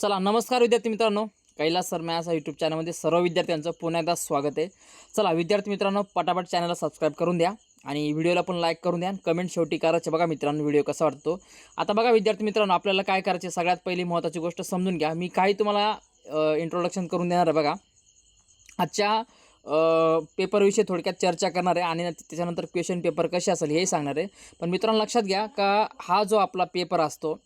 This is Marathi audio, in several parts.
चला नमस्कार विद्यार्थी मित्रांनो. कैलास सर मॅथ्स यूट्यूब चॅनलमध्ये सर्व विद्यार्थ्यांचं पुन्हा एकदा स्वागत आहे. चला विद्यार्थी मित्रांनो पटापट चॅनलला सबस्क्राईब करून द्या आणि व्हिडिओला पण लाईक करून द्या. कमेंट शेवटी करायचे बघा मित्रांनो व्हिडिओ कसा वाटतो. आता बघा विद्यार्थी मित्रांनो आपल्याला काय करायचे सगळ्यात पहिली महत्त्वाची गोष्ट समजून घ्या. मी काही तुम्हाला इंट्रोडक्शन करून देणार आहे बघा. आजच्या पेपरविषयी थोडक्यात चर्चा करणार आहे आणि त्याच्यानंतर क्वेश्चन पेपर कसे असेल हेही सांगणार आहे. पण मित्रांनो लक्षात घ्या का हा जो आपला पेपर असतो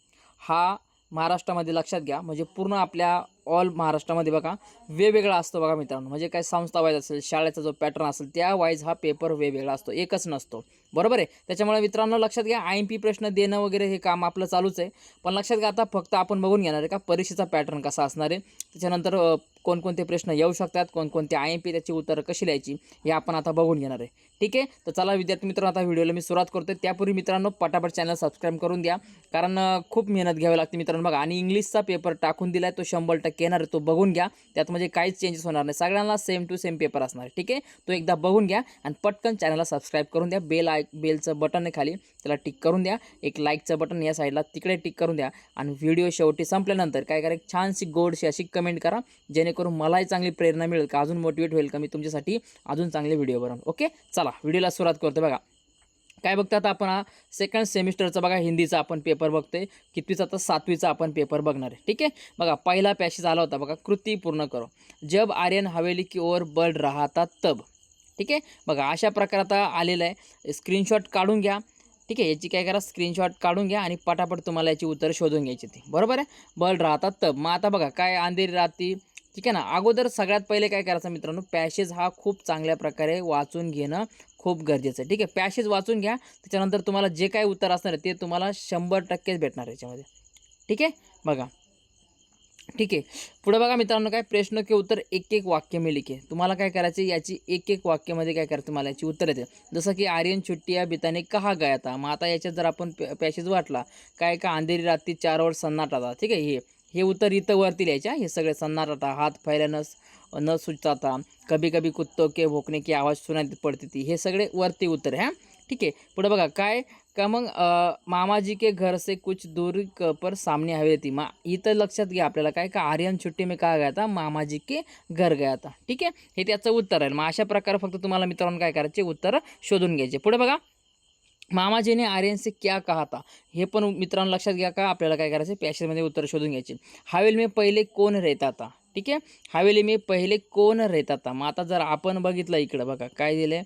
हा महाराष्ट्रामध्ये लक्षात घ्या. म्हणजे पूर्ण आपल्या ऑल महाराष्ट्रामध्ये बघा वेगवेगळा असतो बघा मित्रांनो. म्हणजे काय संस्था वाईज असेल शाळेचा जो पॅटर्न असेल त्या वाईज हा पेपर वेगवेगळा असतो. एकच नसतो. बरोबर आहे. त्याच्यामुळे मित्रांनो लक्षात घ्या आय एम पी प्रश्न देणं वगैरे हे काम आपलं चालूच आहे. पण लक्षात घ्या आता फक्त आपण बघून घेणार आहे का परीक्षेचा पॅटर्न कसा असणार आहे. त्याच्यानंतर कोणकोणते प्रश्न येऊ शकतात कोणकोणते आय एम पी त्याची उत्तरं कशी लिहायची हे आपण आता बघून घेणार आहे. ठीक आहे? तर चला विद्यार्थी मित्रांनो आता व्हिडिओला मी सुरुवात करतो त्यापूर्वी मित्रांनो पटापट चॅनल सबस्क्राईब करून द्या. कारण खूप मेहनत घ्यावी लागते मित्रांनो बघा. आणि इंग्लिशचा पेपर टाकून दिला आहे तो शंभर टक्के येणार आहे तो बघून घ्या. त्यात म्हणजे काहीच चेंजेस होणार नाही. सगळ्यांना सेम टू सेम पेपर असणार ठीक आहे? तो एकदा बघून घ्या आणि पटकन चॅनलला सबस्क्राईब करून द्या. बेल आय बेलचं बटन आहे खाली त्याला टिक करून द्या. एक लाईकचं बटन या साईडला तिकडे टिक करून द्या. आणि व्हिडिओ शेवटी संपल्यानंतर काय करा एक छानशी गोडशी अशी कमेंट करा जेणेकरून मलाही चांगली प्रेरणा मिळेल का अजून मोटिवेट होईल का मी तुमच्यासाठी अजून चांगले व्हिडिओ बनवून. ओके चला व्हिडिओला सुरुवात करतो बघा. काय बघतात आपण हा सेकंड सेमिस्टरचा बघा हिंदीचा आपण पेपर बघतोय. कितवीचा तर सातवीचा आपण पेपर बघणार आहे. ठीक आहे? बघा पहिला पॅसेज आला होता बघा कृती पूर्ण करो. जब आर्यन हवेली की ओर बर्ड राहतात तब. ठीक आहे? बघा अशा प्रकारे आता आलेलं आहे. स्क्रीनशॉट काढून घ्या. ठीक आहे? याची काय करा स्क्रीनशॉट काढून घ्या आणि पटापट तुम्हाला याची उत्तरं शोधून घ्यायची ती. बरोबर आहे? बल राहतात तब मग आता बघा काय अंधेरी राहती? ठीक आहे ना? अगोदर सगळ्यात पहिले काय करायचं मित्रांनो? पॅशेज हा खूप चांगल्या प्रकारे वाचून घेणं खूप गरजेचं आहे. ठीक आहे? पॅशेज वाचून घ्या. त्याच्यानंतर तुम्हाला जे काय उत्तर असणार आहे ते तुम्हाला शंभर टक्केच भेटणार याच्यामध्ये. ठीक आहे? बघा. ठीक आहे. पुढे बघा मित्रांनो काय प्रश्न के उत्तर एक एक वाक्य मी लिखे. तुम्हाला काय करायचे याची एक एक वाक्यामध्ये काय करायचं तुम्हाला? याची उत्तर येते. जसं की आर्यन छुट्टिया बिताने कहा गया था? मग आता याच्यात जर आपण पॅसेज वाटला काय का अंधेरी रात्री चार वर सन्नाटा आता ठीक आहे हे हे उत्तर इथं वरती लिहायच्या हे सगळे सन्नाटा आता हात फैल्यानं न सुचता कभी कभी कुत्तो के भोकणे की आवाज सुनाई पडते ती. हे सगळे वरती उत्तर हां. ठीक आहे. पुढे बघा काय का मग मामाजी के घर से कुछ दूर पर सामने हवे होती मा इथं लक्षात घ्या आपल्याला काय का आर्यन छुट्टी मी का गया था? मामाजी के घर गया था. ठीक आहे? हे त्याचं उत्तर आहे. मग अशा प्रकारे फक्त तुम्हाला मित्रांनो काय करायचे उत्तर शोधून घ्यायचे. पुढे बघा. मामाजीने आर्यन से क्या कहा था? हे पण मित्रांनो लक्षात घ्या का आपल्याला काय करायचं पॅशनमध्ये उत्तर शोधून घ्यायचे. हवेली मी पहिले कोण रहता था? ठीक आहे? हवेली मी पहिले कोण रहता था? मग आता जर आपण बघितलं इकडं बघा. काय दिलं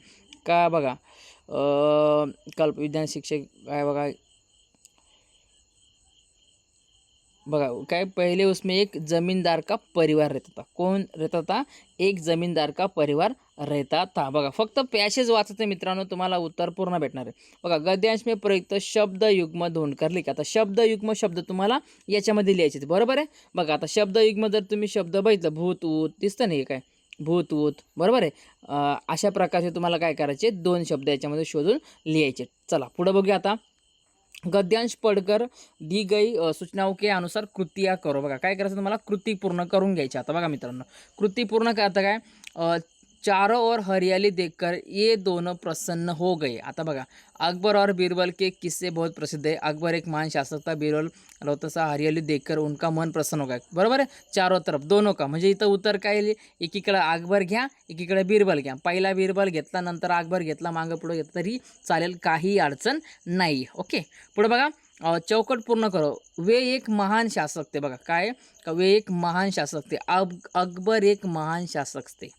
का बघा. कल्प विज्ञान शिक्षक काय बघा. बघा काय पहले उसमें एक जमींदार का परिवार रहता था कौन रहता था एक जमीनदार का परिवार रहता था बघा फक्त पॅसेज वाचायचे मित्रांनो तुम्हाला उत्तर पूर्ण भेटणार आहे. बघा गद्यांश में प्रयुक्त शब्द युग्म धोंडकर लिखा. आता शब्द युग्म शब्द तुम्हाला याच्यामध्ये लिहायचे बरोबर आहे? बघा आता शब्द युग्म जर तुम्ही शब्द बघितलं भूत ऊत दिसतं नाही काय? भूत बरोबर आहे? अशा प्रकारचे तुम्हाला काय करायचे? दोन शब्द याच्यामध्ये शोधून लिहायचे. चला पुढं बघूया आता. गद्यांश पडकर दी गई अ, सूचनाओं के अनुसार कृतिया करो. बघा काय करायचं तुम्हाला? कृती पूर्ण करून घ्यायची. आता बघा मित्रांनो कृती पूर्ण करता काय? चारों ओर हरियाली देखकर ये दोनों प्रसन्न हो गए। आता बघा अकबर और बीरबल के किस्से बहुत प्रसिद्ध है। अकबर एक महान शासक था बीरबल रोहतसा हरियाली देखकर उनका मन प्रसन्न हो गया। बरोबर आहे चारों तरफ दोनों का। म्हणजे इथं उत्तर काय एकीकडं एकीकडे अकबर घ्या एकीकडे बीरबल घ्या. पहिला बीरबल घेतला नंतर अकबर घेतला मागं पुढं घेतला तरी चालेल काही अडचण नाही. ओके? पुढे बघा चौकट पूर्ण करो. वे एक महान शासक ते बघा. काय? का वे एक महान शासक ते अकबर एक महान शासक ते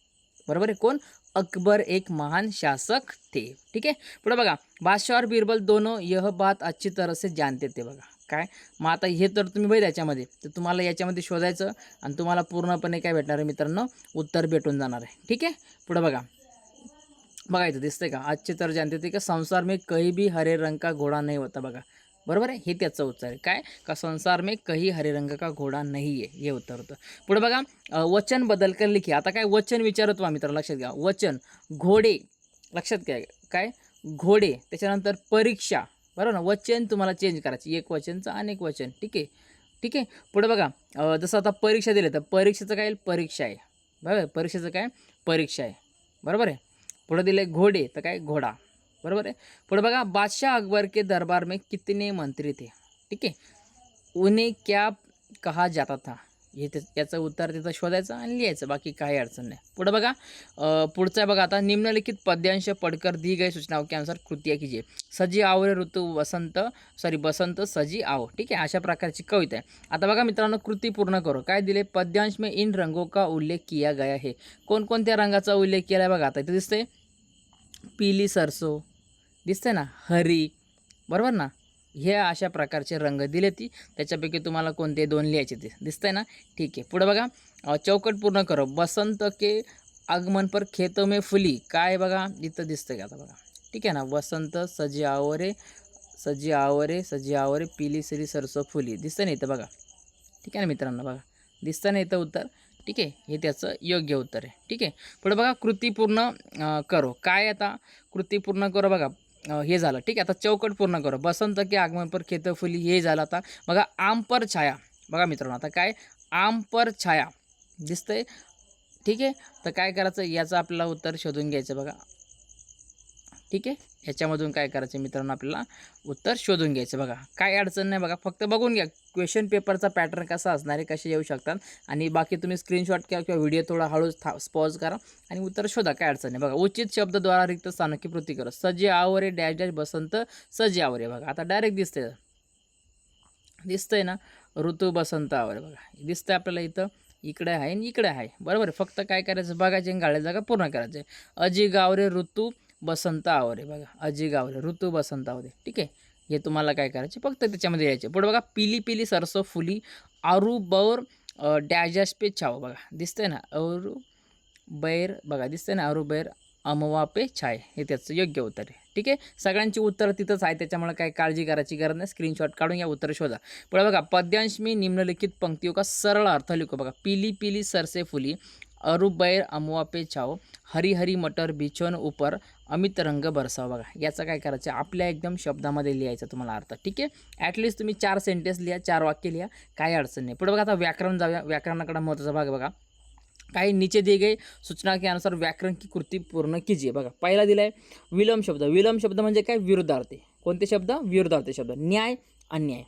बरोबर आहे? कोण? अकबर एक महान शासक थे. ठीक आहे? पुढे बघा. बादशाह और बीरबल दोनों यह बात अच्छी तरह से जानते थे बघा. काय? मग आता हे तर तुम्ही बघ याच्यामध्ये. तर तुम्हाला याच्यामध्ये शोधायचं आणि तुम्हाला पूर्णपणे काय भेटणार आहे मित्रांनो? उत्तर भेटून जाणार आहे. ठीक आहे? पुढे बघा. बघायचं दिसतंय का? अच्छी तर जानते थे का? संसार में कहीं भी हरे रंग का घोडा नाही होता बघा. बरोबर आहे? हे त्याचं उत्तर आहे. काय? का संसार में कही हरे रंग का घोडा नाही आहे हे उत्तर होतं. पुढे बघा वचन बदल कर लिखी. आता काय वचन विचारतो आम्ही मित्र लक्षात घ्या. वचन घोडे लक्षात घ्या. काय? घोडे त्याच्यानंतर परीक्षा. बरोबर ना? वचन तुम्हाला चेंज करायची. एक वचनचं अनेक वचन. ठीक आहे? ठीक आहे? पुढे बघा जसं आता परीक्षा दिली तर परीक्षेचं काय? परीक्षा आहे. बरोबर? परीक्षेचं काय? परीक्षा आहे. बरोबर आहे? पुढे दिले घोडे तर काय? घोडा. बरोबर आहे? पुढे बघा बादशाह अकबर के दरबार में कितने मंत्री थे? ठीक है उन्हें क्या कहा जाता था? हे ते याचं उत्तर तिथं शोधायचं आणि लिहायचं बाकी काही अडचण नाही. पुढं बघा पुढचं बघा आता निम्नलिखित पद्यांश पडकर दी गई सूचनाओं के अनुसार की कीजिए. सजी आवरे ऋतू वसंत सॉरी बसंत सजी आव ठीक आहे? अशा प्रकारची कविता आहे. आता बघा मित्रांनो कृती पूर्ण करो. काय दिले? पद्यांश में इन रंगों का उल्लेख किया गया है. कोणकोणत्या रंगाचा उल्लेख केला आहे बघा आता इथे दिसतंय. पिली सरसो दिसतंय ना हरी. बरोबर ना? हे अशा प्रकारचे रंग दिले ती. त्याच्यापैकी तुम्हाला कोणते? दोन लिहायचे ते. दिसतंय ना? ठीक आहे. पुढे बघा. चौकट पूर्ण करो. बसंत के आगमन पर खेतो में फुली. काय बघा? इथं दिसतं का आता बघा? ठीक आहे ना? वसंत सजी आवरे सजी आवरे सजी आवरे पिली सिरी सरसो फुली. दिसतं ना इथं बघा? ठीक आहे ना मित्रांनो? बघा. दिसतं ना इथं उत्तर? ठीक आहे. हे त्याचं योग्य उत्तर आहे. ठीक आहे. पुढे बघा. कृती पूर्ण करो. काय आता? कृती पूर्ण करो बघा. हे झालं. ठीक आहे आता चौकट पूर्ण करू. बसंत की आगमन पर खेत फुली हे झालं आता. बघा आम पर छाया. बघा मित्रांनो आता काय? आम पर छाया. दिसतंय? ठीक आहे? तर काय करायचं? याचं आपल्याला उत्तर शोधून घ्यायचं बघा. ठीक आहे? याच्यामधून काय करायचं मित्रांनो आपल्याला उत्तर शोधून घ्यायचं बघा. काय अडचण नाही बघा फक्त बघून घ्या. क्वेश्चन पेपरचा पॅटर्न कसा असणार आहे कसे येऊ शकतात? आणि बाकी तुम्ही स्क्रीनशॉट घ्या किंवा व्हिडिओ थोडा हळू था पॉज करा आणि उत्तर शोधा काय अडचण नाही. बघा उचित शब्दद्वारा रिक्त स्थानकी कृती करा. सजे आवरे डॅश डॅश बसंत सजे आवरे. बघा आता डायरेक्ट दिसतंय. दिसतंय ना? ऋतू बसंत आवरे. बघा दिसतंय आपल्याला इथं. इकडे आहे आणि इकडे आहे. बरोबर आहे. फक्त काय करायचं? बघायचे गाळ्या जागा पूर्ण करायचे अजी गावरे ऋतू बसंत आवरे बघा अजिग आवरे ऋतू बसंत आवरे ठीक आहे? हे तुम्हाला काय करायचे? फक्त त्याच्यामध्ये यायचे. पुढे बघा पिली पिली सरसो फुली आरू बौर अ, डॅजॅश पे छाव बघा दिसतंय ना? अरू बैर बघा दिसतंय ना? अरू बैर अमवा पे छाय हे त्याचं योग्य उत्तर आहे. ठीक आहे? सगळ्यांची उत्तरं तिथंच आहे त्याच्यामुळे काय काळजी करायची गरज नाही. स्क्रीनशॉट काढून या उत्तर शोधा. पुढे बघा पद्यांश मी निम्नलिखित पंक्तियों का सरळ अर्थ लिखो बघा पिली पिली सरसे फुली अरुबैर बैर पे छाव हरिहरी मटर बिछोन ऊपर अमित रंग बरसाव. बघा याचं काय करायचं? आपल्या एकदम शब्दामध्ये लिहायचं तुम्हाला अर्थ. ठीक आहे? ॲटलिस्ट तुम्ही चार सेंटेन्स लिहा चार वाक्य लिहा काही अडचण नाही. पुढे बघा आता व्याकरण जाऊया. व्याकरणाकडे महत्त्वाचा भाग बघा. काही नीचे दिए गई सूचना के अनुसार व्याकरण की कृती पूर्ण कीजिए. बघा पहिला दिलाय विलंब शब्द. विलंब शब्द म्हणजे काय? विरुद्धार्थी. कोणते शब्द? विरुद्धार्थी शब्द. न्याय अन्याय.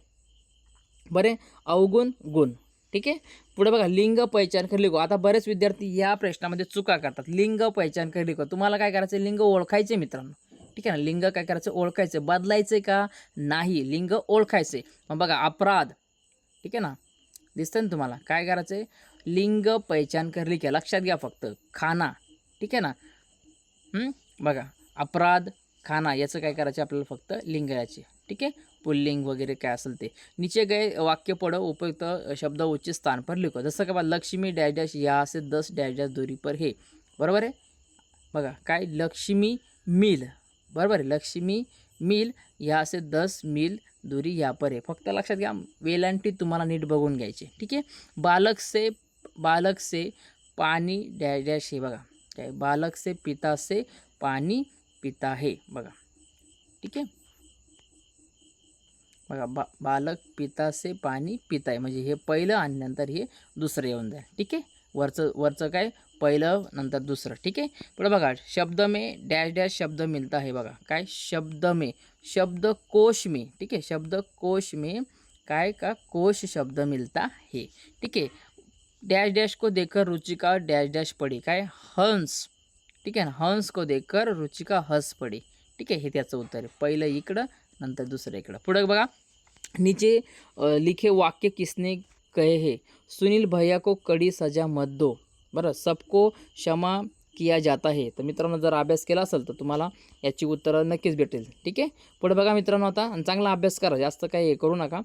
बरे? अवगुण गुण. ठीक आहे? पुढे बघा लिंग पहिचान कर लिखो. आता बरेच विद्यार्थी या प्रश्नामध्ये चुका करतात. लिंग पहिचान कर लिखो. तुम्हाला काय करायचं लिंग ओळखायचे मित्रांनो. ठीक आहे ना? लिंग काय करायचं? ओळखायचं. बदलायचं का? नाही. लिंग ओळखायचे मग बघा अपराध. ठीक आहे ना? दिसतं ना तुम्हाला? काय करायचं आहे लिंग पहिचान करली लिखे. लक्षात घ्या फक्त. खाना. ठीक आहे ना? बघा. अपराध खाना याचं काय करायचं आपल्याला फक्त? लिंग याचे ठीक आहे? पुल्लिंग वगैरे काय असेल ते. नीचे गए वाक्य पडो उपयुक्त शब्द उच्च स्थान पर लिखो. जसं का बा लक्ष्मी डॅश डॅश या से दस डॅश डॅश दूरी पर हे. बरोबर आहे? बघा काय? लक्ष्मी मिल. बरोबर आहे? लक्ष्मी मिल या से दस मिल दुरी या पर आहे फक्त लक्षात घ्या वेलांटी तुम्हाला नीट बघून घ्यायचे. ठीक आहे? बालक से बालक से पाणी डॅश डॅश हे बघा. काय? बालक से पिता से पाणी पिता हे. बघा. ठीक आहे? बघा बा बालक पितासे पाणी पिताय. आहे म्हणजे हे पहिलं आणि नंतर हे दुसरं येऊन जाईल. ठीक आहे? वरचं वरचं काय? पहिलं नंतर दुसरं. ठीक आहे? पुढे बघा शब्द में डॅश डॅश शब्द मिळता आहे बघा. काय? शब्द में. शब्द कोश में. ठीक आहे? शब्द कोश में. काय का? कोश शब्द मिलता है ठीक है डैश डैश को देखकर रुचिका डैश डैश पड़ी. काय? हंस. ठीक आहे ना? हंस को देखकर रुचिका हस पडी. ठीक आहे? हे त्याचं उत्तर आहे. पहिलं इकडं नंतर दुसरं इकडं पुढं बघा. नीचे लिखे वाक्य किसने कहे हे? सुनील भैया को कड़ी सजा मत दो. बरं सबको क्षमा किया जाता है. तर मित्रांनो जर अभ्यास केला असेल तर तुम्हाला याची उत्तरं नक्कीच भेटेल. ठीक आहे? पुढे बघा मित्रांनो आता. आणि चांगला अभ्यास करा. जास्त काही हे करू नका.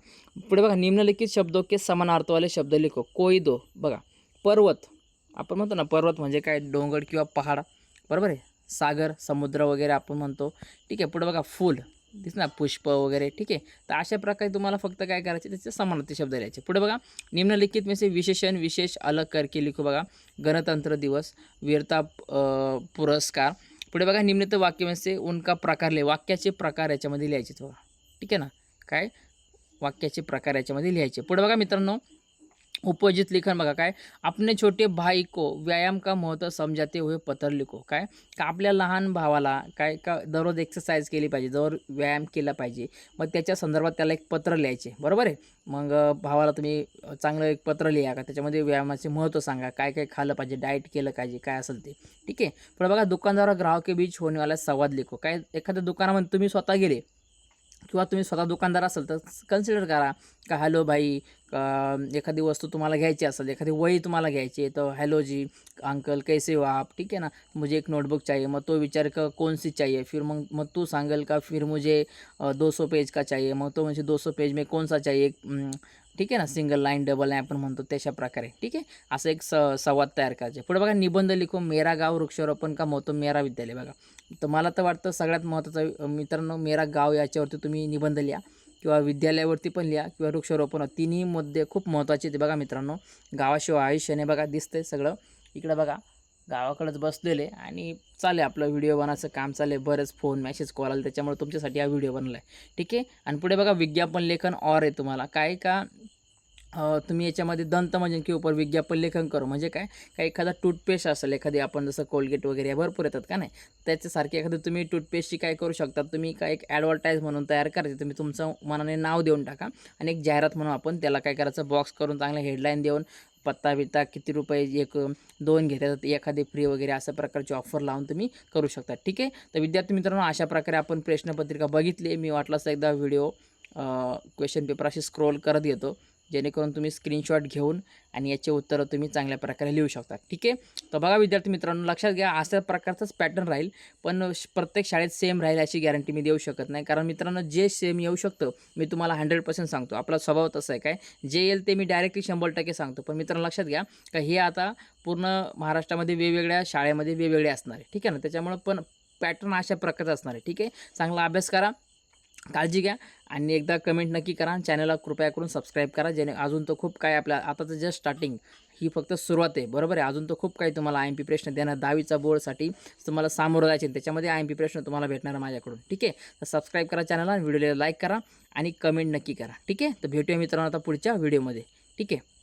पुढे बघा. निम्नलिखित शब्द के समान अर्थवाले शब्द लिखो. कोई दो. बघा. पर्वत. आपण म्हणतो ना पर्वत म्हणजे काय? डोंगर किंवा पहाड. बरोबर आहे? सागर समुद्र वगैरे आपण म्हणतो. ठीक आहे? पुढे बघा. फूल. दिस ना पुष्प वगैरे ठीक आहे. तर अशा प्रकारे तुम्हाला फक्त काय करायचे त्याचे समानार्थी शब्द लिहायचे. पुढे बघा निम्नलिखित में विशेषण विशेष अलग करके लिखू बघा. गणतंत्र दिवस वीरता पुरस्कार. पुढे बघा निम्नत वाक्य म्हणजे उनका प्रकार लिहा. वाक्याचे प्रकार याच्यामध्ये लिहायचे बघा ठीक आहे ना? काय? वाक्याचे प्रकार याच्यामध्ये लिहायचे. पुढे बघा मित्रांनो उपजित लिखन बघा काय? आपने छोटे भाई को व्यायाम का महत्त्व समजाते हुए पत्र लिखो. काय? का आपल्या लहान भावाला काय? का दररोज एक्सरसाइज केली पाहिजे? दररोज व्यायाम केला पाहिजे? मग त्याच्या संदर्भात त्याला एक पत्र लिहायचे. बरोबर आहे? मग भावाला तुम्ही चांगलं एक पत्र लिहा का? त्याच्यामध्ये व्यायामाचे महत्त्व सांगा. काय काय खाल्लं पाहिजे? डाएट केलं पाहिजे? काय असेल ते. ठीक आहे? पण बघा दुकानदार ग्राहके बीच होणेवाला संवाद लिखो. काय? एखाद्या दुकानामध्ये तुम्ही स्वतः गेले. किंवा तुम्ही स्वतः दुकानदार असाल तर कन्सिडर करा का हॅलो भाई का एखादी वस्तू तुम्हाला घ्यायची असेल एखादी वही तुम्हाला घ्यायची आहे तर हॅलो जी अंकल कैसे हो आप? ठीक है ना? मुझे एक नोटबुक चाहिए. मग तो विचार का कौन सी चाहिए? फिर मग मग तू सांगेल का फिर मुझे दो सौ पेज का चाहिए. मग तो म्हणजे दो सौ पेज में कौन सा चाहिए ठीक आहे ना? सिंगल लाईन डबल लाईन आपण म्हणतो तशा प्रकारे. ठीक आहे? असं एक स संवाद तयार करायचे पुढे बघा निबंध लिखो मेरा गाव वृक्षारोपण का मोतो मेरा विद्यालय बघा. तर मला तर वाटतं सगळ्यात महत्त्वाचं मित्रांनो मेरा गाव याच्यावरती तुम्ही निबंध लिहा किंवा विद्यालयावरती पण लिहा किंवा वृक्षारोपण. तिन्ही मुद्दे खूप महत्त्वाचे ते बघा मित्रांनो. गावाशिवाय आयुष्याने बघा दिसतंय सगळं. इकडं बघा गावाकडंच बसलेले आणि चालेल आपलं व्हिडिओ बनायचं काम चालेल बरेच फोन मेसेज कॉल आले त्याच्यामुळे तुमच्यासाठी हा व्हिडिओ बनला आहे ठीक आहे? आणि पुढे बघा विज्ञापन लेखन ऑर आहे तुम्हाला. काय का तुम्ही याच्यामध्ये दंत म्हणजे उपर विज्ञापन लेखन करू. म्हणजे काय? काय एखादा टूथपेस्ट असेल एखादी आपण जसं कोलगेट वगैरे या भरपूर येतात का नाही? त्याच्यासारखी एखादी तुम्ही टूथपेस्टची काय करू शकता? तुम्ही काय एक ॲडव्हर्टाईज म्हणून तयार करायची तुम्ही तुमचं मनाने नाव देऊन टाका आणि एक जाहिरात म्हणून आपण त्याला काय करायचं? बॉक्स करून चांगलं हेडलाईन देऊन पत्ता बित्ता किती रुपये एक दोन घेतात एखादी फ्री वगैरे अशा प्रकारची ऑफर लावून तुम्ही करू शकता. ठीक आहे? तर विद्यार्थी मित्रांनो अशा प्रकारे आपण प्रश्नपत्रिका बघितली. मी वाटलं एकदा व्हिडिओ क्वेश्चन पेपर अशी स्क्रोल करत येतो. जेणेकरून तुम्ही स्क्रीनशॉट घेऊन आणि याचे उत्तरं तुम्ही चांगल्या प्रकारे लिहू शकता. ठीक आहे? तर बघा विद्यार्थी मित्रांनो लक्षात घ्या अशा प्रकारचाच पॅटर्न राहील. पण प्रत्येक शाळेत सेम राहील अशी गॅरंटी मी देऊ शकत नाही. कारण मित्रांनो जे सेम येऊ शकतं मी तुम्हाला हंड्रेड पर्सेंट सांगतो. आपला स्वभाव तसा आहे काय? जे येईल ते मी डायरेक्टली शंभर टक्के सांगतो. पण मित्रांनो लक्षात घ्या का हे आता पूर्ण महाराष्ट्रामध्ये वेगवेगळ्या शाळेमध्ये वेगवेगळे असणार आहे. ठीक आहे ना? त्याच्यामुळं पण पॅटर्न अशा प्रकारचा असणार आहे. ठीक आहे? चांगला अभ्यास करा. काळजी घ्या आणि एकदा कमेंट नक्की करा चॅनलला कृपया करून सबस्क्राईब करा जेणे अजून तर खूप काय आपल्या आताचं जस्ट स्टार्टिंग ही फक्त सुरुवात आहे बरोबर आहे? अजून तर खूप काही तुम्हाला आय एम पी प्रश्न देणार दहावीचा बोर्डसाठी तुम्हाला सामोरं जायचे त्याच्यामध्ये आय एम पी प्रश्न तुम्हाला भेटणार माझ्याकडून ठीक आहे? तर सबस्क्राईब करा चॅनलला व्हिडिओला लाईक करा आणि कमेंट नक्की करा ठीक आहे? तर भेटूया मित्रांनो आता पुढच्या व्हिडिओमध्ये ठीक आहे?